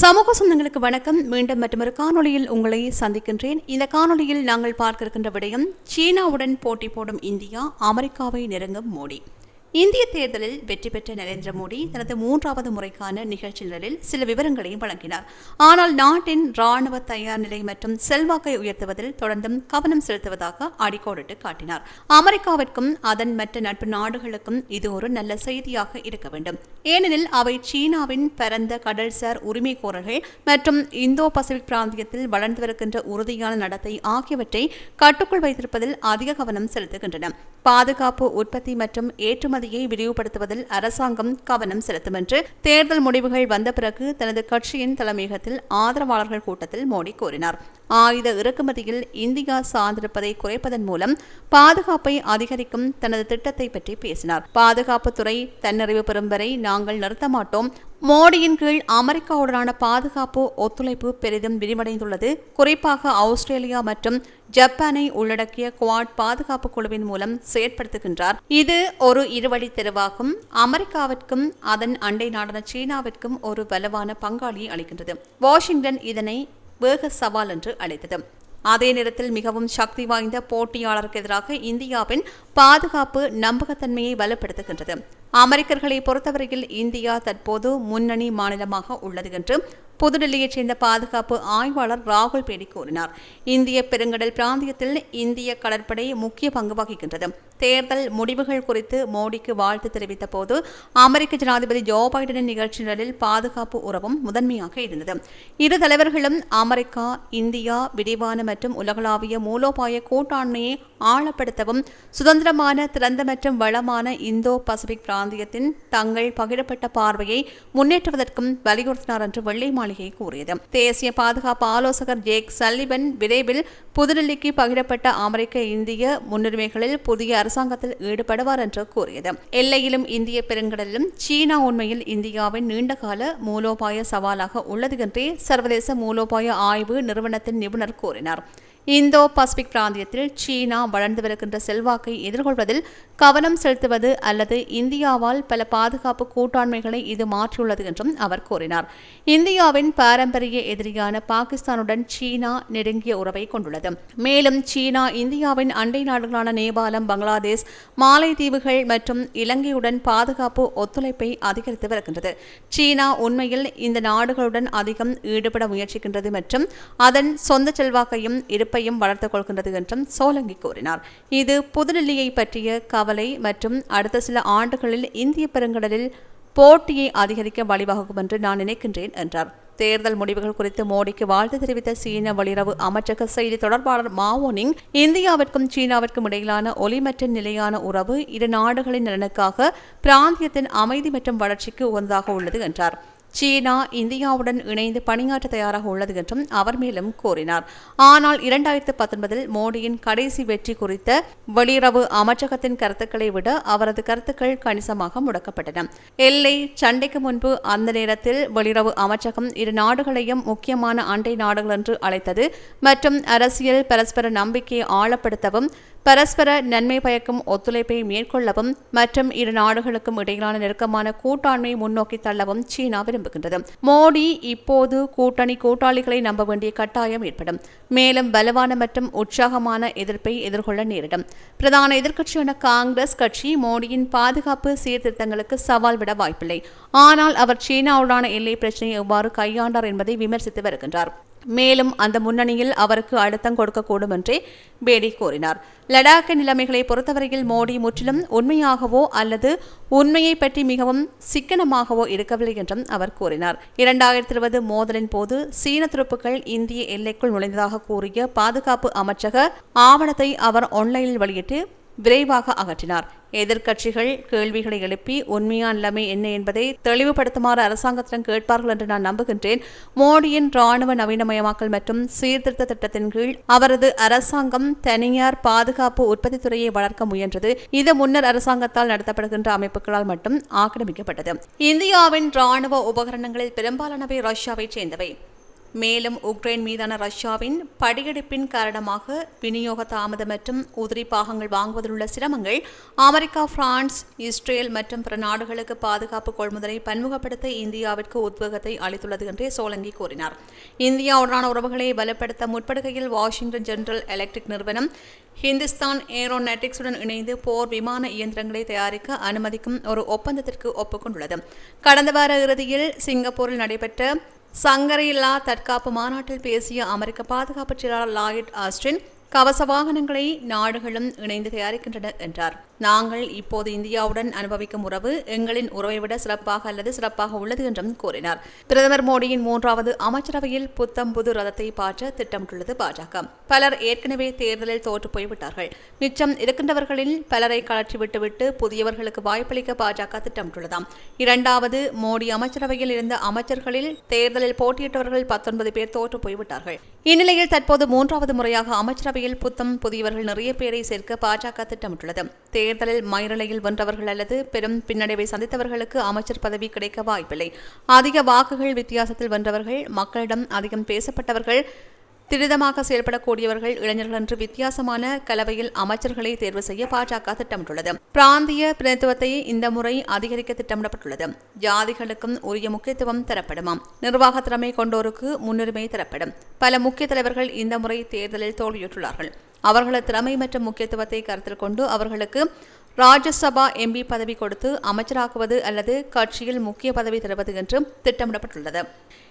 சமூக சொந்தங்களுக்கு வணக்கம். மீண்டும் மற்றொரு காணொளியில் உங்களை சந்திக்கின்றேன். இந்த காணொளியில் நாங்கள் பார்க்க இருக்கின்ற விடயம் சீனாவுடன் போட்டி போடும் இந்தியா அமெரிக்காவை நெருங்கும் மோடி. இந்திய தேர்தலில் வெற்றி பெற்ற நரேந்திர மோடி தனது மூன்றாவது முறைக்கான நிகழ்ச்சி நிரலில் சில விவரங்களையும் வழங்கினார். ஆனால் நாட்டின் ராணுவ தயார் நிலை மற்றும் செல்வாக்கை உயர்த்துவதில் தொடர்ந்தும் கவனம் செலுத்துவதாக அடிக்கோடிட்டு காட்டினார். அமெரிக்காவிற்கும் அதன் மற்ற நட்பு நாடுகளுக்கும் இது ஒரு நல்ல செய்தியாக இருக்க வேண்டும். ஏனெனில் அவை சீனாவின் பரந்த கடல்சார் உரிமை கோரல்கள் மற்றும் இந்தோ பசிபிக் பிராந்தியத்தில் வளர்ந்து வருகின்ற உறுதியான நடத்தை ஆகியவற்றை கட்டுக்குள் வைத்திருப்பதில் அதிக கவனம் செலுத்துகின்றன. பாதுகாப்பு உற்பத்தி மற்றும் ஏற்றுமதியை விரிவுபடுத்துவதில் அரசாங்கம் கவனம் செலுத்தும் என்று தேர்தல் முடிவுகள் வந்த பிறகு தனது கட்சியின் தலைமையகத்தில் ஆதரவாளர்கள் கூட்டத்தில் மோடி கூறினார். ஆயுத இறக்குமதியில் இந்தியா சார்ந்திருப்பதை குறைப்பதன் மூலம் பாதுகாப்பை அதிகரிக்கும் தனது திட்டத்தை பற்றி பேசினார். பாதுகாப்புத்துறை தன்னிறைவு பெறும் வரை நாங்கள் நிறுத்த மாட்டோம் மோடியின் கீழ் அமெரிக்காவுடனான பாதுகாப்பு ஒத்துழைப்பு பெரிதும் விரிவடைந்துள்ளது. குறிப்பாக ஆஸ்திரேலியா மற்றும் ஜப்பானை உள்ளடக்கிய குவாட் பாதுகாப்பு குழுவின் மூலம் செயற்படுத்துகின்றார். இது ஒரு இருவழி தெருவாகும். அமெரிக்காவிற்கும் அதன் அண்டை நாடான சீனாவிற்கும் ஒரு வலுவான பங்காளியை அளிக்கின்றது. வாஷிங்டன் இதனை வேக சவால் என்று அழைத்தது. அதே நேரத்தில் மிகவும் சக்தி வாய்ந்த போட்டியாளருக்கு எதிராக இந்தியாவின் பாதுகாப்பு நம்பகத்தன்மையை வலுப்படுத்துகின்றது. அமெரிக்கர்களை பொறுத்தவரையில் இந்தியா தற்போது முன்னணி மாநிலமாக உள்ளது என்று புதுடெல்லியைச் சேர்ந்த பாதுகாப்பு ஆய்வாளர் ராகுல் பேடி கூறினார். இந்திய பெருங்கடல் பிராந்தியத்தில் இந்திய கடற்படை முக்கிய பங்கு வகிக்கின்றது. தேர்தல் முடிவுகள் குறித்து மோடிக்கு வாழ்த்து தெரிவித்த போது அமெரிக்க ஜனாதிபதி ஜோ பைடனின் நிகழ்ச்சி நிரலில் பாதுகாப்பு உறவும் முதன்மையாக இருந்தது. இரு தலைவர்களும் அமெரிக்கா இந்தியா விரிவான மற்றும் உலகளாவிய மூலோபாய கூட்டாண்மையை ஆழப்படுத்தவும் சுதந்திரமான திறந்த மற்றும் வளமான இந்தோ பசிபிக் பிராந்தியத்தின் தங்கள் பகிரப்பட்ட பார்வையை முன்னேற்றுவதற்கும் வலியுறுத்தினார் என்று வெள்ளை மாளிகை கூறியது. தேசிய பாதுகாப்பு ஆலோசகர் ஜேக் சல்லிபன் விரைவில் புதுடெல்லிக்கு பகிரப்பட்ட அமெரிக்க இந்திய முன்னுரிமைகளில் புதிய அரசாங்கத்தில் ஈடுபடுவார் என்று கூறியது. எல்லையிலும் இந்திய பெருங்கடலிலும் சீனா உண்மையில் இந்தியாவின் நீண்டகால மூலோபாய சவாலாக உள்ளது என்றே சர்வதேச மூலோபாய ஆய்வு நிறுவனத்தின் நிபுணர் கூறினார். இந்தோ பசிபிக் பிராந்தியத்தில் சீனா வளர்ந்து வருகின்ற செல்வாக்கை எதிர்கொள்வதில் கவனம் செலுத்துவது அல்லது இந்தியாவால் பல பாதுகாப்பு கூட்டாண்மைகளை இது மாற்றியுள்ளது என்றும் அவர் கூறினார். இந்தியாவின் பாரம்பரிய எதிரியான பாகிஸ்தானுடன் சீனா நெருங்கிய உறவை கொண்டுள்ளது. மேலும் சீனா இந்தியாவின் அண்டை நாடுகளான நேபாளம் பங்களாதேஷ் மாலைத்தீவுகள் மற்றும் இலங்கையுடன் பாதுகாப்பு ஒத்துழைப்பை அதிகரித்து வருகின்றது. சீனா உண்மையில் இந்த நாடுகளுடன் அதிகம் ஈடுபட முயற்சிக்கின்றது மற்றும் அதன் சொந்த செல்வாக்கையும் இருப்பை நட்பையும் வளர்த்துக் கொள்கின்றது என்றும் சோலங்கி கூறினார். இது புதுடில்லியை பற்றிய கவலை மற்றும் அடுத்த சில ஆண்டுகளில் இந்திய பெருங்கடலில் போட்டியை அதிகரிக்க வழிவகுக்கும் என்று நான் நினைக்கின்றேன் என்றார். தேர்தல் முடிவுகள் குறித்து மோடிக்கு வாழ்த்து தெரிவித்த சீன வெளியுறவு அமைச்சக செய்தி தொடர்பாளர் மாவோனிங் இந்தியாவிற்கும் சீனாவிற்கும் இடையிலான ஒலிமற்ற நிலையான உறவு இரு நாடுகளின் நலனுக்காக பிராந்தியத்தின் அமைதி மற்றும் வளர்ச்சிக்கு உகந்ததாக உள்ளது என்றார். சீனா இந்தியாவுடன் இணைந்து பணியாற்ற தயாராக உள்ளது என்றும் அவர் மேலும் கூறினார். ஆனால் இரண்டாயிரத்து பத்தொன்பதில் மோடியின் கடைசி வெற்றி குறித்த வெளியுறவு அமைச்சகத்தின் கருத்துக்களை விட அவரது கருத்துக்கள் கணிசமாக முடக்கப்பட்டன. எல்லை சண்டைக்கு முன்பு அந்த நேரத்தில் வெளியுறவு அமைச்சகம் இரு நாடுகளையும் முக்கியமான அண்டை நாடுகள் என்று அழைத்தது மற்றும் அரசியல் பரஸ்பர நம்பிக்கையை ஆழப்படுத்தவும் பரஸ்பர நன்மை பயக்கும் ஒத்துழைப்பை மேற்கொள்ளவும் மற்றும் இரு நாடுகளுக்கும் இடையிலான நெருக்கமான கூட்டாண்மை முன்னோக்கி தள்ளவும் சீனா விரும்புகின்றது மோடி இப்போது கூட்டணி கூட்டாளிகளை நம்ப வேண்டிய கட்டாயம் ஏற்படும். மேலும் பலவான மற்றும் உற்சாகமான எதிர்ப்பை எதிர்கொள்ள நேரிடும். பிரதான எதிர்க்கட்சியான காங்கிரஸ் கட்சி மோடியின் பாதுகாப்பு சீர்திருத்தங்களுக்கு சவால் விட வாய்ப்பில்லை. ஆனால் அவர் சீனாவுடனான எல்லை பிரச்சனையை எவ்வாறு கையாண்டார் என்பதை விமர்சித்து வருகின்றார். மேலும் அந்த முன்னணியில் அவருக்கு அழுத்தம் கொடுக்கக்கூடும் என்றே பேடி கூறினார். லடாக் நிலைமைகளை பொறுத்தவரையில் மோடி முற்றிலும் உண்மையாகவோ அல்லது உண்மையை பற்றி மிகவும் சிக்கனமாகவோ இருக்கவில்லை என்றும் அவர் கூறினார். இரண்டாயிரத்தி இருபது மோதலின் போது சீன துருப்புக்கள் இந்திய எல்லைக்குள் நுழைந்ததாக கூறிய பாதுகாப்பு அமைச்சக ஆவணத்தை அவர் ஆன்லைனில் வெளியிட்டு விரைவாக அகற்றினார். எதிர்க்கட்சிகள் கேள்விகளை எழுப்பி உண்மையான நிலைமை என்ன என்பதை தெளிவுபடுத்துமாறு அரசாங்கத்திடம் கேட்பார்கள் என்று நான் நம்புகின்றேன். மோடியின் ராணுவ நவீனமயமாக்கல் மற்றும் சீர்திருத்த திட்டத்தின் கீழ் அவரது அரசாங்கம் தனியார் பாதுகாப்பு உற்பத்தி துறையை வளர்க்க முயன்றது. இது முன்னர் அரசாங்கத்தால் நடத்தப்படுகின்ற அமைப்புகளால் மட்டும் ஆக்கிரமிக்கப்பட்டது. இந்தியாவின் ராணுவ உபகரணங்களில் பெரும்பாலானவை ரஷ்யாவைச் சேர்ந்தவை. மேலும் உக்ரைன் மீதான ரஷ்யாவின் படியெடுப்பின் காரணமாக விநியோக தாமதம் மற்றும் உதிரி பாகங்கள் வாங்குவதில் உள்ள சிரமங்கள் அமெரிக்கா பிரான்ஸ் இஸ்ரேல் மற்றும் பிற நாடுகளுக்கு பாதுகாப்பு கொள்முதலை பன்முகப்படுத்த இந்தியாவிற்கு உத்வேகத்தை அளித்துள்ளது என்றே சோலங்கி கூறினார். இந்தியாவுடனான உறவுகளை பலப்படுத்த முற்படுகையில் வாஷிங்டன் ஜெனரல் எலக்ட்ரிக் நிறுவனம் ஹிந்துஸ்தான் ஏரோநாட்டிக்ஸுடன் இணைந்து போர் விமான இயந்திரங்களை தயாரிக்க அனுமதிக்கும் ஒரு ஒப்பந்தத்திற்கு ஒப்புக்கொண்டுள்ளது. கடந்த வார இறுதியில் சிங்கப்பூரில் நடைபெற்ற சங்கரையில்லா தற்காப்பு மாநாட்டில் பேசிய அமெரிக்க பாதுகாப்பு செயலாளர் லாயிட் ஆஸ்டின் கவச வாகனங்களை நாடுகளும் இணைந்து தயாரிக்கின்றன என்றார். நாங்கள் இப்போது இந்தியாவுடன் அனுபவிக்கும் உறவு எங்களின் உறவை விட சிறப்பாக அல்லது சிறப்பாக உள்ளது என்றும் கூறினார். பிரதமர் மோடியின் மூன்றாவது அமைச்சரவையில் புத்தம் புது ரதத்தை பாற்ற திட்டமிட்டுள்ளது பாஜக. பலர் ஏற்கனவே தேர்தலில் தோற்று போய்விட்டார்கள். மிச்சம் இருக்கின்றவர்களில் பலரை கலற்றி விட்டுவிட்டு புதியவர்களுக்கு வாய்ப்பளிக்க பாஜக திட்டமிட்டுள்ளதாம். இரண்டாவது மோடி அமைச்சரவையில் இருந்த அமைச்சர்களில் தேர்தலில் போட்டியிட்டவர்கள் பத்தொன்பது பேர் தோற்று போய்விட்டார்கள். இந்நிலையில் தற்போது மூன்றாவது முறையாக அமைச்சரவை அமைச்சரவையில் புத்தம் புதியவர்கள் நிறைய பேரை சேர்க்க பாஜக திட்டமிட்டுள்ளது. தேர்தலில் மயிரலையில் வென்றவர்கள் அல்லது பெரும் பின்னடைவை சந்தித்தவர்களுக்கு அமைச்சர் பதவி கிடைக்க வாய்ப்பில்லை. அதிக வாக்குகள் வித்தியாசத்தில் வென்றவர்கள் மக்களிடம் அதிகம் பேசப்பட்டவர்கள் துரிதமாக செயல்படக்கூடியவர்கள் இளைஞர்கள் என்று வித்தியாசமான கலவையில் அமைச்சர்களை தேர்வு செய்ய பாஜக திட்டமிட்டுள்ளது. பிராந்திய பிரதித்துவத்தை இந்த முறை அதிகரிக்க திட்டமிடப்பட்டுள்ளது. ஜாதிகளுக்கும் உரிய முக்கியத்துவம் தரப்படுமாம் நிர்வாக திறமை கொண்டோருக்கு முன்னுரிமை தரப்படும். பல முக்கிய தலைவர்கள் இந்த முறை தேர்தலில் தோல்வியுற்றுள்ளார்கள். அவர்களது திறமை மற்றும் முக்கியத்துவத்தை கருத்தில் கொண்டு அவர்களுக்கு ராஜ்யசபா எம்பி பதவி கொடுத்து அமைச்சராக்குவது அல்லது கட்சியில் முக்கிய பதவி தருவது என்றும் திட்டமிடப்பட்டுள்ளது.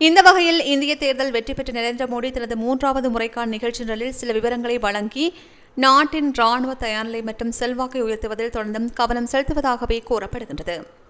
இந்த வகையில் இந்திய தேர்தல் வெற்றி பெற்ற நரேந்திர மோடி தனது மூன்றாவது முறைக்கான நிகழ்ச்சி நிரலில் சில விவரங்களை வழங்கி நாட்டின் ராணுவ தயார்நிலை மற்றும் செல்வாக்கை உயர்த்துவதில் தொடர்ந்தும் கவனம் செலுத்துவதாகவே கூறப்படுகின்றது.